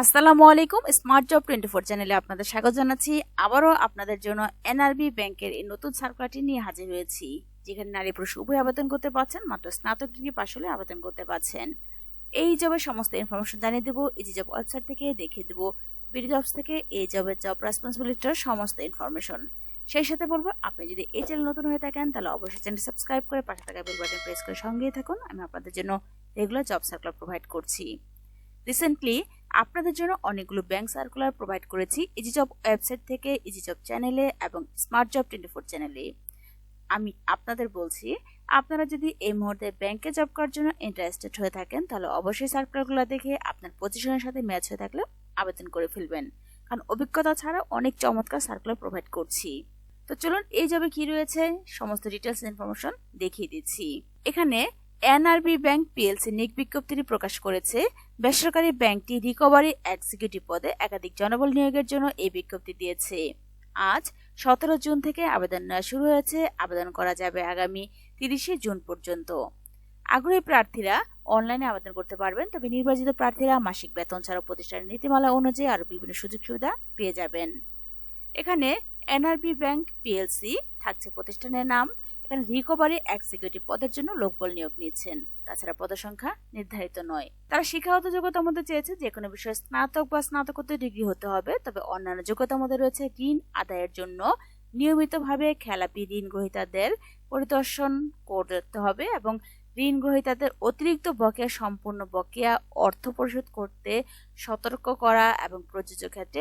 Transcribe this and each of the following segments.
আসসালামু আলাইকুম smart job twenty four চ্যানেলে আপনাদের স্বাগত জানাচ্ছি। আবারও আপনাদের জন্য এনআরবি ব্যাংকের এই নতুন সার্কুলারটি নিয়ে হাজির হয়েছি, যেখানে নারী পুরুষ উভয় আবেদন করতে পারছেন, মাত্র স্নাতক ডিগ্রি পাশ হলে আবেদন করতে পারছেন। এই জবের সমস্ত ইনফরমেশন জানিয়ে দেবো ইজি জব ওয়েবসাইট থেকে দেখিয়ে দেবো বিডি জবস থেকে এই জবের জব রেসপন্সিবিলিটির সমস্ত ইনফরমেশন সেই সাথে বলব, আপনি যদি এই চ্যানেল নতুন হয়ে থাকেন, তাহলে অবশ্যই চ্যানেল সাবস্ক্রাইব করে পাশে থাকা বেল বাটন প্রেস করে সঙ্গেই থাকুন। আমি আপনাদের জন্য রেগুলার জব সার্কুলার প্রোভাইড করছি। রিসেন্টলি আপনাদের জন্য অনেকগুলো ব্যাংক সার্কুলার প্রোভাইড করেছি ইজি জব ওয়েবসাইট থেকে ইজি জব চ্যানেলে এবং স্মার্ট জব টোয়েন্টি ফোর চ্যানেলে আমি আপনাদের বলছি, আপনারা যদি এই মুহূর্তে ব্যাংকে জব করার জন্য ইন্টারেস্টেড হয়ে থাকেন, তাহলে অবশ্যই সার্কুলারগুলো দেখে আপনার পজিশনের সাথে ম্যাচ হয়ে থাকলে আবেদন করে ফেলবেন। কারণ অভিজ্ঞতা ছাড়া অনেক চমৎকার সার্কুলার প্রোভাইড করছি। তো চলুন, এই জবে কি রয়েছে, সমস্ত ডিটেলস ইনফরমেশন দেখিয়ে দিচ্ছি। এখানে এনআরবি ব্যাংক পিএলসি নিক বিজ্ঞপ্তিটি প্রকাশ করেছে। বেসরকারি ব্যাংকটি রিকভারি এক্সিকিউটিভ পদে একাধিক জনবল নিয়োগের জন্য এই বিজ্ঞপ্তি দিয়েছে। আজ, সতেরো জুন থেকে আবেদন নেওয়া শুরু হয়েছে। আবেদন করা যাবে আগামী তিরিশে জুন পর্যন্ত। আগ্রহী প্রার্থীরা অনলাইনে আবেদন করতে পারবেন, তবে নির্বাচিত প্রার্থীরা মাসিক বেতন ছাড়াও প্রতিষ্ঠানের নীতিমালা অনুযায়ী আরও বিভিন্ন সুযোগ সুবিধা পেয়ে যাবেন। এখানে এনআরবি ব্যাংক পিএলসি থাকছে প্রতিষ্ঠানের নাম এখানে রিকভারি এক্সিকিউটিভ পদের জন্য লোকবল নিয়োগ নিচ্ছেন। তাছাড়া পদের সংখ্যা নির্ধারিত নয়। তারা শিক্ষাগত যোগ্যতা মধ্যে চেয়েছে যে কোনো বিষয়ে স্নাতক বা স্নাতকোত্তর ডিগ্রি হতে হবে, তবে অন্যান্য যোগ্যতার মধ্যে রয়েছে ঋণ আদায়ের জন্য। নিয়মিতভাবে খেলাপি ঋণ গ্রহীতাদের পরিদর্শন করতে হবে এবং ঋণ গ্রহীতাদের অতিরিক্ত বকেয়া, সম্পূর্ণ বকেয়া, অর্থ পরিশোধ করতে সতর্ক করা এবং প্রযোজ্য ক্ষেত্রে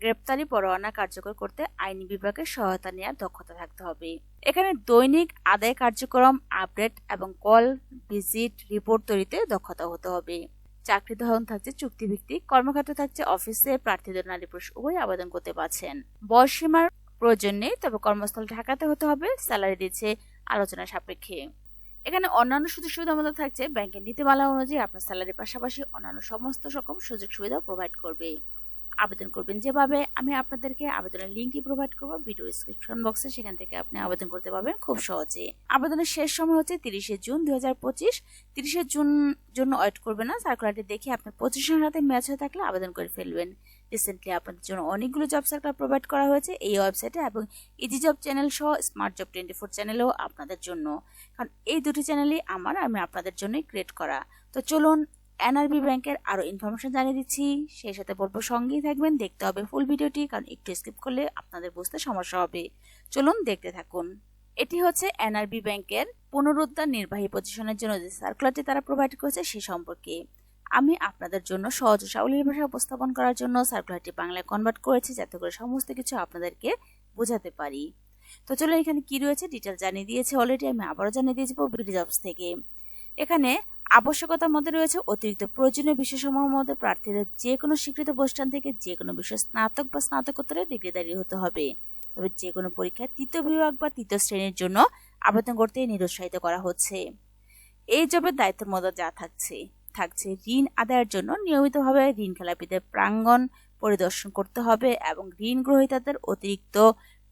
গ্রেপ্তারি পরোয়ানা কার্যকর করতে আইনি বিভাগের সহায়তা নেওয়ার দক্ষতা থাকতে হবে। এখানে দৈনিক আদায় কার্যক্রম, আপডেট এবং কল, ভিজিট, রিপোর্ট তৈরিতে দক্ষতা হতে হবে। চাকরি ধরন থাকছে চুক্তিভিত্তিক কর্মক্ষেত্র থাকছে অফিসে, প্রার্থীদের নারী পুরুষ উভয় আবেদন করতে পারছেন। বয়স সীমার প্রয়োজন নেই, তবে কর্মস্থল ঢাকাতে হতে হবে, স্যালারি দিচ্ছে আলোচনা সাপেক্ষে। এখানে অন্যান্য সুযোগ সুবিধার মধ্যে থাকছে ব্যাংকের নীতিমালা অনুযায়ী আপনার স্যালারির পাশাপাশি অন্যান্য সমস্ত রকম সুযোগ সুবিধা প্রোভাইড করবে। আবেদন করবেন। যেভাবে আমি আপনাদেরকে আবেদনের লিঙ্কটি প্রোভাইড করব ভিডিও ডিসক্রিপশন বক্সে সেখান থেকে আপনি আবেদন করতে পারবেন খুব সহজে আবেদনের শেষ সময় হচ্ছে তিরিশে জুন দু হাজার পঁচিশ। তিরিশে জুন জন্য ওয়েট করবেন না সার্কুলারটি দেখে আপনার পজিশনের সাথে ম্যাচ হয়ে থাকলে আবেদন করে ফেলবেন। রিসেন্টলি আপনাদের জন্য অনেকগুলো জব সার্কুলার প্রোভাইড করা হয়েছে এই ওয়েবসাইটে এবং ইজি জব চ্যানেল সহ স্মার্ট জব টোয়েন্টি ফোর চ্যানেলও আপনাদের জন্য। কারণ এই দুটি চ্যানেলই আমার, আমি আপনাদের জন্যই ক্রিয়েট করা। তো চলুন এনআরবি ব্যাংকের আরও ইনফরমেশন জানিয়ে দিচ্ছি। সেই সাথে বলব সঙ্গেই থাকবেন। দেখতে হবে ফুল ভিডিওটি, কারণ একটু স্কিপ করলে আপনাদের বুঝতে সমস্যা হবে। চলুন দেখতে থাকুন। এটি হচ্ছে এনআরবি ব্যাংকের পুনরুদ্ধার নির্বাহী পজিশনের জন্য যে সার্কুলারটি তারা প্রোভাইড করেছে, সে সম্পর্কে। আমি আপনাদের জন্য সহজ সাবলীল ভাষা উপস্থাপন করার জন্য সার্কুলারটি বাংলায় কনভার্ট করেছি, যাতে করে সমস্ত কিছু আপনাদেরকে বোঝাতে পারি। তো চলুন এখানে কি রয়েছে ডিটেল জানিয়ে দিয়েছে। অলরেডি আমি আবারও জানিয়ে দিয়েছি বিডি জবস থেকে। এখানে আবশ্যকতার মধ্যে রয়েছে অতিরিক্ত প্রয়োজনীয় বিষয়সমূহের মধ্যে প্রার্থীদের যে কোনো স্বীকৃত প্রতিষ্ঠান থেকে যে কোনো বিষয়ে স্নাতক বা স্নাতকোত্তরের ডিগ্রিদারি হতে হবে। তবে যে কোনো পরীক্ষায় তৃতীয় বিভাগ বা তৃতীয় শ্রেণির জন্য আবেদন করতে নিরুৎসাহিত করা হচ্ছে। এই জবের দায়িত্বের মধ্যে যা থাকছে থাকছে ঋণ আদায়ের জন্য নিয়মিতভাবে ঋণ খেলাপিদের প্রাঙ্গণ পরিদর্শন করতে হবে এবং ঋণ গ্রহীতাদের অতিরিক্ত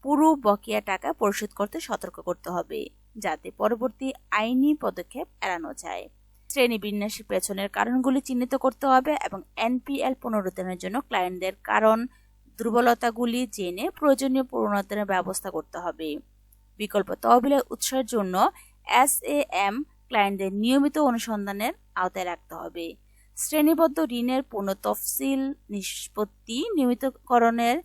পুরো বকেয়া টাকা পরিশোধ করতে সতর্ক করতে হবে, যাতে পরবর্তী আইনি পদক্ষেপ এড়ানো যায়। শ্রেণি বিন্যাসের পেছনের কারণগুলি চিহ্নিত করতে হবে এবং এনপিএল পুনরুদ্ধারের জন্য ক্লায়েন্টদের কারণ দুর্বলতাগুলি জেনে প্রয়োজনীয় পুনরুদ্ধারের ব্যবস্থা করতে হবে। বিকল্প তহবিলের উৎসের জন্য এস এ এম ক্লায়েন্টদের নিয়মিত অনুসন্ধানের আওতায় রাখতে হবে। শ্রেণীবদ্ধ ঋণের পুনঃ তফসিল নিষ্পত্তি নিয়মিতকরণের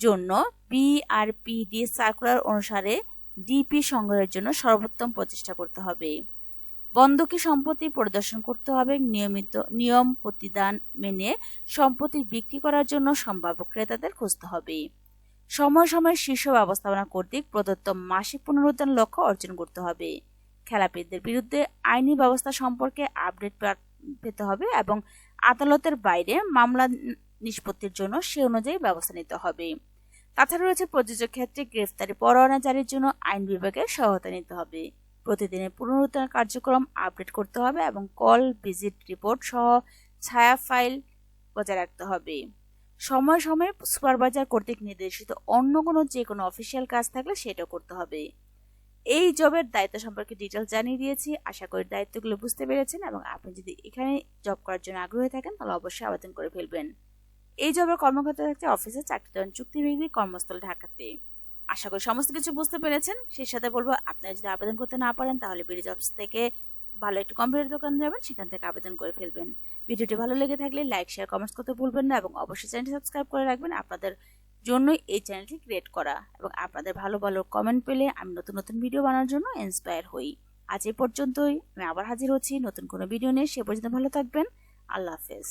জন্য বিআরপিডি সার্কুলার অনুসারে ডিপি সংগ্রহের জন্য সর্বোত্তম প্রচেষ্টা করতে হবে। বন্ধকি সম্পত্তি পরিদর্শন করতে হবে। নিয়মিত নিয়ম প্রতিদান মেনে সম্পত্তি বিক্রি করার জন্য সম্ভাব্য ক্রেতাদের খুঁজতে হবে। সময় সময় শীর্ষ ব্যবস্থাপনা কর্তৃক প্রদত্ত মাসিক পুনরুদ্ধার লক্ষ্য অর্জন করতে হবে। খেলাপিদের বিরুদ্ধে আইনি ব্যবস্থা সম্পর্কে আপডেট পেতে হবে এবং আদালতের বাইরে মামলা নিষ্পত্তির জন্য সে অনুযায়ী ব্যবস্থা নিতে হবে। তাছাড়া রয়েছে প্রযোজক ক্ষেত্রে গ্রেফতারি পরোয়ানা জারির জন্য আইন বিভাগের সহায়তা নিতে হবে। প্রতিদিনের পুনরুদ্ধার কার্যক্রম আপডেট করতে হবে এবং কল, ভিজিট রিপোর্ট সহ ছায়া ফাইল বজায় রাখতে হবে। সময় সময় সুপারভাইজার কর্তৃক নির্দেশিত অন্য কোনো যে কোনো অফিসিয়াল কাজ থাকলে সেটাও করতে হবে। এই জবের দায়িত্ব সম্পর্কে ডিটেলস জানিয়ে দিয়েছি। আশা করি দায়িত্বগুলো বুঝতে পেরেছেন এবং আপনি যদি এখানে জব করার জন্য আগ্রহী থাকেন, তাহলে অবশ্যই আবেদন করে ফেলবেন। এই জবের কর্মকর্তা থাকছে চাকরি দেওয়ান চুক্তিভিত্তি কর্মস্থল ঢাকাতে। আশা করি সমস্ত কিছু বুঝতে পেরেছেন। সেই সাথে বলব, আপনারা যদি আবেদন করতে না পারেন, তাহলে বিডি জবস থেকে ভালো একটু কম্পিউটার দোকান যাবেন, সেখান থেকে আবেদন করে ফেলবেন। ভিডিওটি ভালো লেগে থাকলে লাইক, শেয়ার কমেন্টস করতে ভুলবেন না এবং অবশ্যই চ্যানেলটি সাবস্ক্রাইব করে রাখবেন আপনাদের জন্যই এই চ্যানেলটি ক্রিয়েট করা এবং আপনাদের ভালো ভালো কমেন্ট পেলে আমি নতুন নতুন ভিডিও বানানোর জন্য ইন্সপায়ার হই। আজ এ পর্যন্তই, আমি আবার হাজির হচ্ছি নতুন কোনো ভিডিও নিয়ে, সে পর্যন্ত ভালো থাকবেন, আল্লাহ হাফেজ।